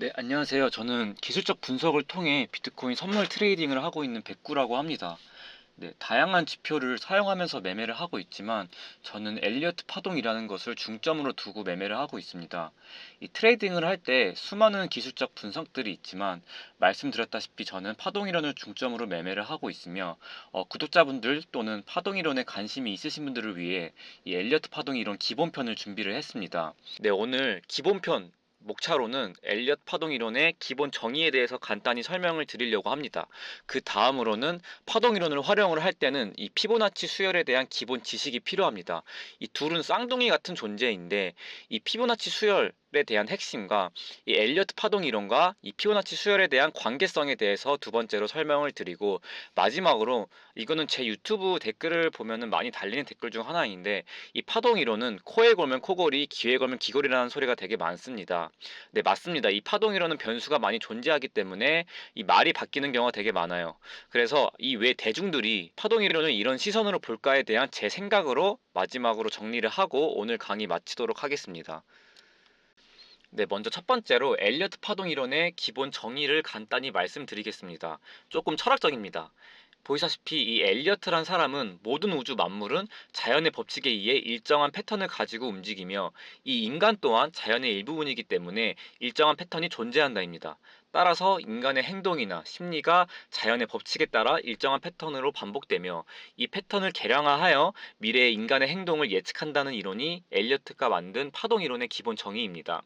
네, 안녕하세요. 저는 기술적 분석을 통해 비트코인 선물 트레이딩을 하고 있는 백구라고 합니다. 네, 다양한 지표를 사용하면서 매매를 하고 있지만 저는 엘리어트 파동이라는 것을 중점으로 두고 매매를 하고 있습니다. 이 트레이딩을 할 때 수많은 기술적 분석들이 있지만 말씀드렸다시피 저는 파동이론을 중점으로 매매를 하고 있으며 어, 구독자분들 또는 파동이론에 관심이 있으신 분들을 위해 이 엘리어트 파동이론 기본편을 준비를 했습니다. 네, 오늘 기본편 목차로는 엘리엇 파동 이론의 기본 정의에 대해서 간단히 설명을 드리려고 합니다. 그 다음으로는 파동 이론을 활용을 할 때는 이 피보나치 수열에 대한 기본 지식이 필요합니다. 이 둘은 쌍둥이 같은 존재인데 이 피보나치 수열 에 대한 핵심과 이 엘리어트 파동 이론과 이 피보나치 수열에 대한 관계성에 대해서 두 번째로 설명을 드리고 마지막으로 이거는 제 유튜브 댓글을 보면은 많이 달리는 댓글 중 하나인데 이 파동 이론은 코에 걸면 코골이, 귀에 걸면 귀골이라는 소리가 되게 많습니다. 네, 맞습니다. 이 파동 이론은 변수가 많이 존재하기 때문에 이 말이 바뀌는 경우가 되게 많아요. 그래서 이외 대중들이 파동 이론을 이런 시선으로 볼까에 대한 제 생각으로 마지막으로 정리를 하고 오늘 강의 마치도록 하겠습니다. 네, 먼저 첫 번째로 엘리어트 파동 이론의 기본 정의를 간단히 말씀드리겠습니다. 조금 철학적입니다. 보이시다시피 이 엘리어트란 사람은 모든 우주 만물은 자연의 법칙에 의해 일정한 패턴을 가지고 움직이며 이 인간 또한 자연의 일부분이기 때문에 일정한 패턴이 존재한다입니다. 따라서 인간의 행동이나 심리가 자연의 법칙에 따라 일정한 패턴으로 반복되며 이 패턴을 개량화하여 미래의 인간의 행동을 예측한다는 이론이 엘리어트가 만든 파동 이론의 기본 정의입니다.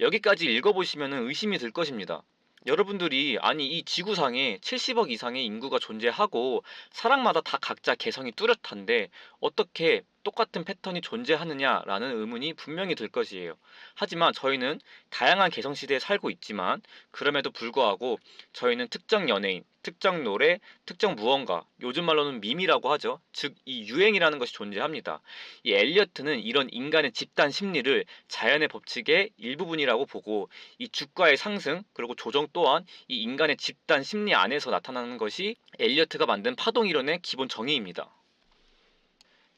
여기까지 읽어보시면 의심이 들 것입니다. 여러분들이 아니 이 지구상에 70억 이상의 인구가 존재하고 사람마다 다 각자 개성이 뚜렷한데 어떻게 똑같은 패턴이 존재하느냐라는 의문이 분명히 들 것이에요. 하지만 저희는 다양한 개성 시대에 살고 있지만 그럼에도 불구하고 저희는 특정 연예인, 특정 노래, 특정 무언가, 요즘 말로는 밈이라고 하죠. 즉 이 유행이라는 것이 존재합니다. 이 엘리어트는 이런 인간의 집단 심리를 자연의 법칙의 일부분이라고 보고 이 주가의 상승 그리고 조정 또한 이 인간의 집단 심리 안에서 나타나는 것이 엘리어트가 만든 파동 이론의 기본 정의입니다.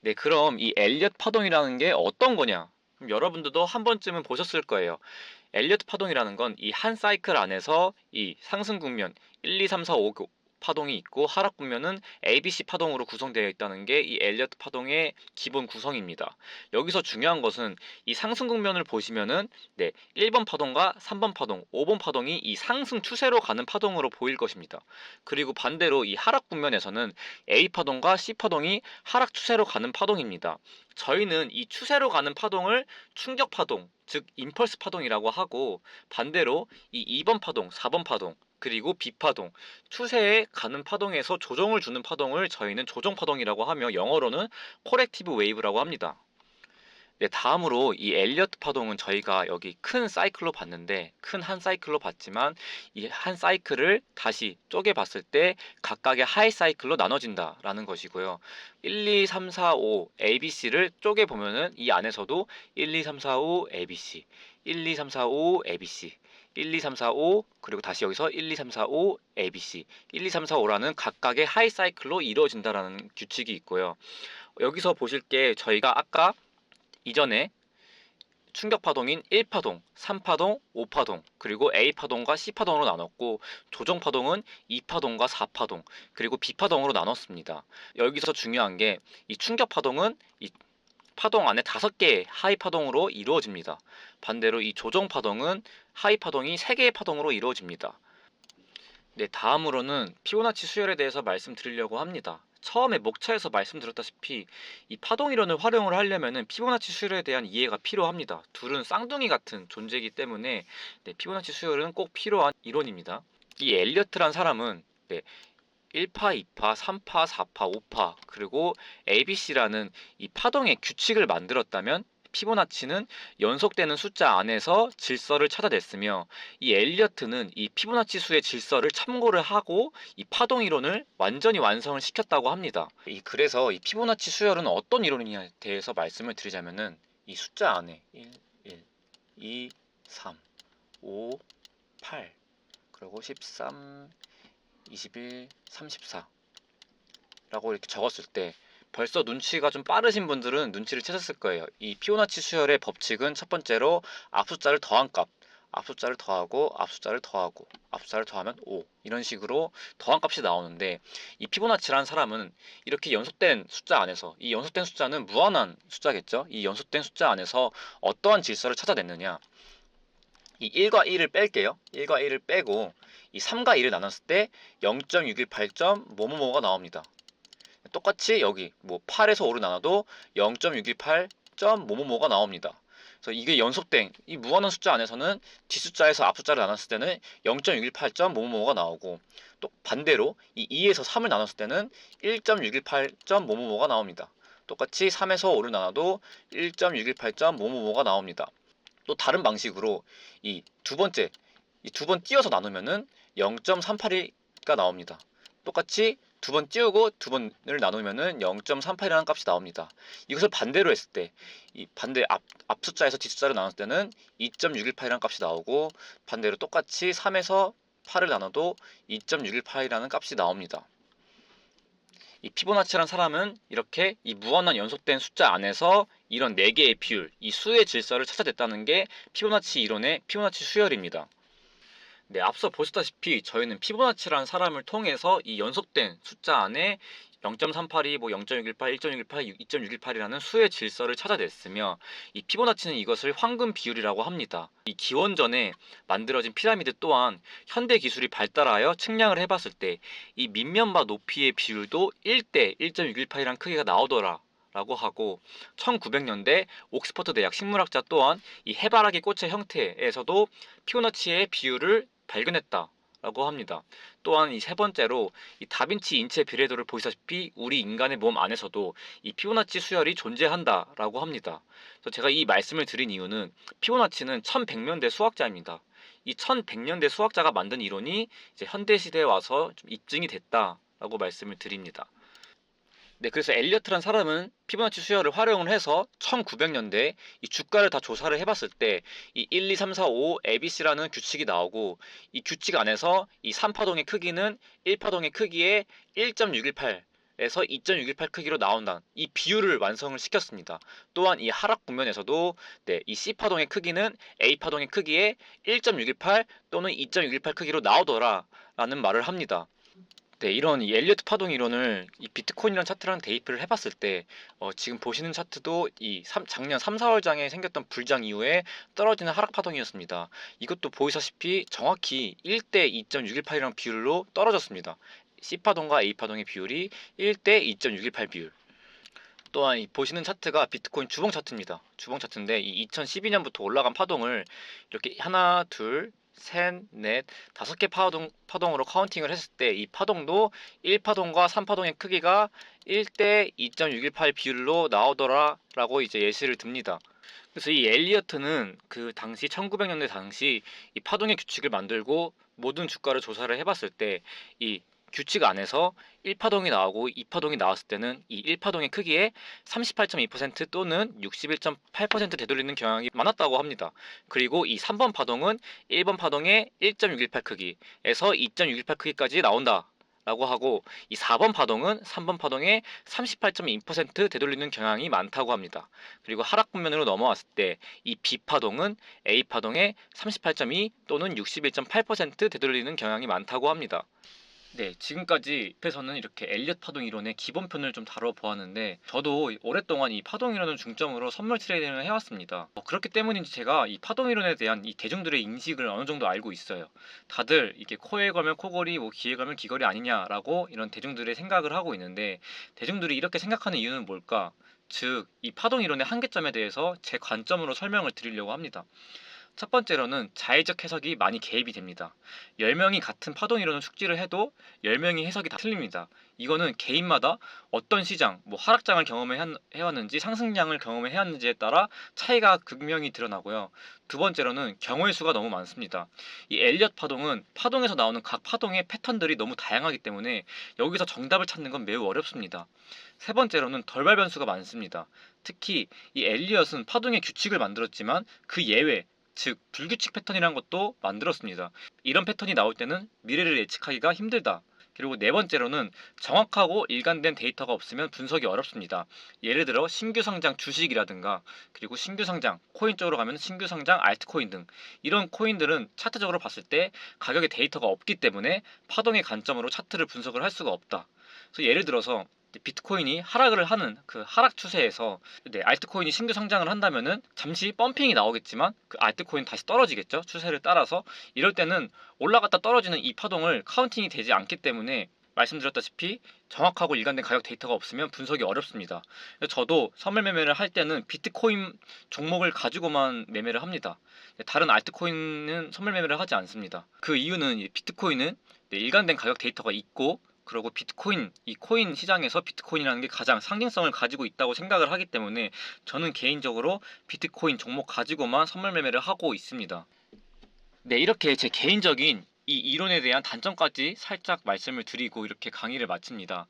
네, 그럼 이 엘리엇 파동이라는 게 어떤 거냐? 여러분들도 한 번쯤은 보셨을 거예요. 엘리엇 파동이라는 건 이 한 사이클 안에서 이 상승 국면 1, 2, 3, 4, 5, 파동이 있고 하락 국면은 ABC 파동으로 구성되어 있다는 게 이 엘리어트 파동의 기본 구성입니다. 여기서 중요한 것은 이 상승 국면을 보시면은 네, 1번 파동과 3번 파동, 5번 파동이 이 상승 추세로 가는 파동으로 보일 것입니다. 그리고 반대로 이 하락 국면에서는 A 파동과 C 파동이 하락 추세로 가는 파동입니다. 저희는 이 추세로 가는 파동을 충격 파동, 즉 임펄스 파동이라고 하고 반대로 이 2번 파동, 4번 파동, 그리고 비파동, 추세에 가는 파동에서 조정을 주는 파동을 저희는 조정 파동이라고 하며 영어로는 코렉티브 웨이브라고 합니다. 네, 다음으로 이 엘리어트 파동은 저희가 여기 큰 사이클로 봤는데 큰 한 사이클로 봤지만 이 한 사이클을 다시 쪼개 봤을 때 각각의 하이 사이클로 나눠진다라는 것이고요. 1, 2, 3, 4, 5 ABC를 쪼개 보면은 이 안에서도 1, 2, 3, 4, 5 ABC, 1, 2, 3, 4, 5 ABC, 1, 2, 3, 4, 5 그리고 다시 여기서 1, 2, 3, 4, 5 ABC 1, 2, 3, 4, 5라는 각각의 하이 사이클로 이루어진다라는 규칙이 있고요. 여기서 보실 게 저희가 아까 이전에 충격 파동인 1파동, 3파동, 5파동, 그리고 A파동과 C파동으로 나눴고 조정 파동은 2파동과 4파동, 그리고 B파동으로 나눴습니다. 여기서 중요한 게 이 충격 파동은 이 파동 안에 다섯 개의 하이 파동으로 이루어집니다. 반대로 이 조정 파동은 하이 파동이 세 개의 파동으로 이루어집니다. 네, 다음으로는 피보나치 수열에 대해서 말씀드리려고 합니다. 처음에 목차에서 말씀드렸다시피 이 파동 이론을 활용을 하려면은 피보나치 수열에 대한 이해가 필요합니다. 둘은 쌍둥이 같은 존재이기 때문에 네, 피보나치 수열은 꼭 필요한 이론입니다. 이 엘리어트란 사람은 네, 1파, 2파, 3파, 4파, 5파 그리고 ABC라는 이 파동의 규칙을 만들었다면 피보나치는 연속되는 숫자 안에서 질서를 찾아냈으며 이 엘리어트는 이 피보나치 수의 질서를 참고를 하고 이 파동 이론을 완전히 완성을 시켰다고 합니다. 이 그래서 이 피보나치 수열은 어떤 이론이냐에 대해서 말씀을 드리자면은 이 숫자 안에 1, 1, 2, 3, 5, 8 그리고 13, 21, 34 라고 이렇게 적었을 때 벌써 눈치가 좀 빠르신 분들은 눈치를 채셨을 거예요. 이 피오나치 수열의 법칙은 첫 번째로 앞 숫자를 더한 값, 앞숫자를 더하고 앞숫자를 더하고 앞숫자를 더하면 5 이런 식으로 더한 값이 나오는데 이 피보나치라는 사람은 이렇게 연속된 숫자 안에서 이 연속된 숫자는 무한한 숫자겠죠. 이 연속된 숫자 안에서 어떠한 질서를 찾아냈느냐 이 1과 1을 뺄게요. 1과 1을 빼고 이 3과 2를 나눴을 때 0.618점 뭐뭐뭐가 나옵니다. 똑같이 여기 뭐 8에서 5를 나눠도 0.618점 뭐뭐뭐가 나옵니다. 그래서 이게 연속된 이 무한한 숫자 안에서는 뒷숫자에서 앞숫자를 나눴을 때는 0.618점 뭐뭐뭐가 나오고 또 반대로 이 2에서 3을 나눴을 때는 1.618점 뭐뭐뭐가 나옵니다. 똑같이 3에서 5를 나눠도 1.618점 뭐뭐뭐가 나옵니다. 또 다른 방식으로 이 두 번째 이 두 번 띄어서 나누면은 0.382가 나옵니다. 똑같이 두 번 띄우고 두 번을 나누면은 0.38이라는 값이 나옵니다. 이것을 반대로 했을 때 이 반대 앞, 앞 숫자에서 뒷 숫자를 나눴을 때는 2.618이라는 값이 나오고 반대로 똑같이 3에서 8을 나눠도 2.618이라는 값이 나옵니다. 이 피보나치라는 사람은 이렇게 이 무한한 연속된 숫자 안에서 이런 4개의 비율, 이 수의 질서를 찾아냈다는 게 피보나치 이론의 피보나치 수열입니다. 네, 앞서 보셨다시피 저희는 피보나치라는 사람을 통해서 이 연속된 숫자 안에 0.382, 뭐 0.618, 1.618, 2.618이라는 수의 질서를 찾아냈으며 이 피보나치는 이것을 황금 비율이라고 합니다. 이 기원전에 만들어진 피라미드 또한 현대 기술이 발달하여 측량을 해봤을 때 이 밑면과 높이의 비율도 1대 1.618이라는 크기가 나오더라. 라고 하고 1900년대 옥스퍼드 대학 식물학자 또한 이 해바라기 꽃의 형태에서도 피보나치의 비율을 발견했다. 라고 합니다. 또한 이 세 번째로 이 다빈치 인체 비례도를 보시다시피 우리 인간의 몸 안에서도 이 피보나치 수열이 존재한다라고 합니다. 그래서 제가 이 말씀을 드린 이유는 피보나치는 1100년대 수학자입니다. 이 1100년대 수학자가 만든 이론이 이제 현대 시대에 와서 좀 입증이 됐다라고 말씀을 드립니다. 네, 그래서 엘리어트란 사람은 피보나치 수열을 활용을 해서 1900년대 이 주가를 다 조사를 해봤을 때 이 1, 2, 3, 4, 5 ABC라는 규칙이 나오고 이 규칙 안에서 이 3파동의 크기는 1파동의 크기의 1.618 에서 2.618 크기로 나온다. 이 비율을 완성을 시켰습니다. 또한 이 하락 국면에서도 네, 이 C파동의 크기는 A파동의 크기의 1.618 또는 2.618 크기로 나오더라라는 말을 합니다. 네, 이런 이 엘리어트 파동 이론을 이 비트코인이라는 차트랑 대입을 해봤을 때 어, 지금 보시는 차트도 이 삼- 작년 3, 4월장에 생겼던 불장 이후에 떨어지는 하락 파동이었습니다. 이것도 보이시다시피 정확히 1대 2.618이라는 비율로 떨어졌습니다. C 파동과 A 파동의 비율이 1대 2.618 비율. 또한 이 보시는 차트가 비트코인 주봉 차트입니다. 주봉 차트인데 이 2012년부터 올라간 파동을 이렇게 하나, 둘, 셋, 넷, 다섯 개 파동, 파동으로 카운팅을 했을 때 이 파동도 1파동과 3파동의 크기가 1대 2.618 비율로 나오더라라고 이제 예시를 듭니다. 그래서 이 엘리어트는 그 당시 1900년대 당시 이 파동의 규칙을 만들고 모든 주가를 조사를 해봤을 때 이 규칙 안에서 1파동이 나오고 2파동이 나왔을 때는 이 1파동의 크기에 38.2% 또는 61.8% 되돌리는 경향이 많았다고 합니다. 그리고 이 3번 파동은 1번 파동의 1.618 크기에서 2.618 크기까지 나온다. 라고 하고 이 4번 파동은 3번 파동의 38.2% 되돌리는 경향이 많다고 합니다. 그리고 하락 국면으로 넘어왔을 때 이 B 파동은 A 파동의 38.2 또는 61.8% 되돌리는 경향이 많다고 합니다. 네, 지금까지 앞에서는 이렇게 엘리엇 파동 이론의 기본편을 좀 다뤄보았는데 저도 오랫동안 이 파동 이론을 중점으로 선물 트레이딩을 해왔습니다. 어, 그렇기 때문인지 제가 이 파동 이론에 대한 이 대중들의 인식을 어느 정도 알고 있어요. 다들 이게 코에 걸면 코걸이, 뭐 귀에 걸면 귀걸이 아니냐라고 이런 대중들의 생각을 하고 있는데 대중들이 이렇게 생각하는 이유는 뭘까? 즉, 이 파동 이론의 한계점에 대해서 제 관점으로 설명을 드리려고 합니다. 첫 번째로는 자의적 해석이 많이 개입이 됩니다. 10명이 같은 파동 이론을 숙지를 해도 10명이 해석이 다 틀립니다. 이거는 개인마다 어떤 시장, 뭐 하락장을 경험해 왔는지 상승장을 경험해 왔는지에 따라 차이가 극명히 드러나고요. 두 번째로는 경우의 수가 너무 많습니다. 이 엘리엇 파동은 파동에서 나오는 각 파동의 패턴들이 너무 다양하기 때문에 여기서 정답을 찾는 건 매우 어렵습니다. 세 번째로는 덜발 변수가 많습니다. 특히 이 엘리엇은 파동의 규칙을 만들었지만 그 예외, 즉 불규칙 패턴이라는 것도 만들었습니다. 이런 패턴이 나올 때는 미래를 예측하기가 힘들다. 그리고 네 번째로는 정확하고 일관된 데이터가 없으면 분석이 어렵습니다. 예를 들어 신규 상장 주식이라든가 그리고 신규 상장 코인 쪽으로 가면 신규 상장 알트코인 등 이런 코인들은 차트적으로 봤을 때 가격의 데이터가 없기 때문에 파동의 관점으로 차트를 분석을 할 수가 없다. 그래서 예를 들어서 비트코인이 하락을 하는 그 하락 추세에서 네, 알트코인이 신규 상장을 한다면은 잠시 펌핑이 나오겠지만 그 알트코인 다시 떨어지겠죠 추세를 따라서 이럴 때는 올라갔다 떨어지는 이 파동을 카운팅이 되지 않기 때문에 말씀드렸다시피 정확하고 일관된 가격 데이터가 없으면 분석이 어렵습니다. 저도 선물 매매를 할 때는 비트코인 종목을 가지고만 매매를 합니다. 다른 알트코인은 선물 매매를 하지 않습니다. 그 이유는 이 비트코인은 네, 일관된 가격 데이터가 있고 그리고 비트코인 이 코인 시장에서 비트코인이라는 게 가장 상징성을 가지고 있다고 생각을 하기 때문에 저는 개인적으로 비트코인 종목 가지고만 선물 매매를 하고 있습니다. 네, 이렇게 제 개인적인 이 이론에 대한 단점까지 살짝 말씀을 드리고 이렇게 강의를 마칩니다.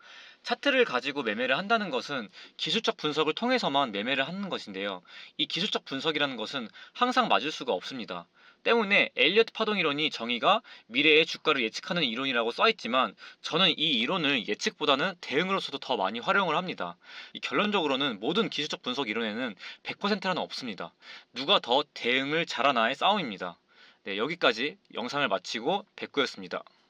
차트를 가지고 매매를 한다는 것은 기술적 분석을 통해서만 매매를 하는 것인데요. 이 기술적 분석이라는 것은 항상 맞을 수가 없습니다. 때문에 엘리어트 파동 이론이 정의가 미래의 주가를 예측하는 이론이라고 써 있지만 저는 이 이론을 예측보다는 대응으로서도 더 많이 활용을 합니다. 이 결론적으로는 모든 기술적 분석 이론에는 100%라는 없습니다. 누가 더 대응을 잘하나의 싸움입니다. 네, 여기까지 영상을 마치고 백구였습니다.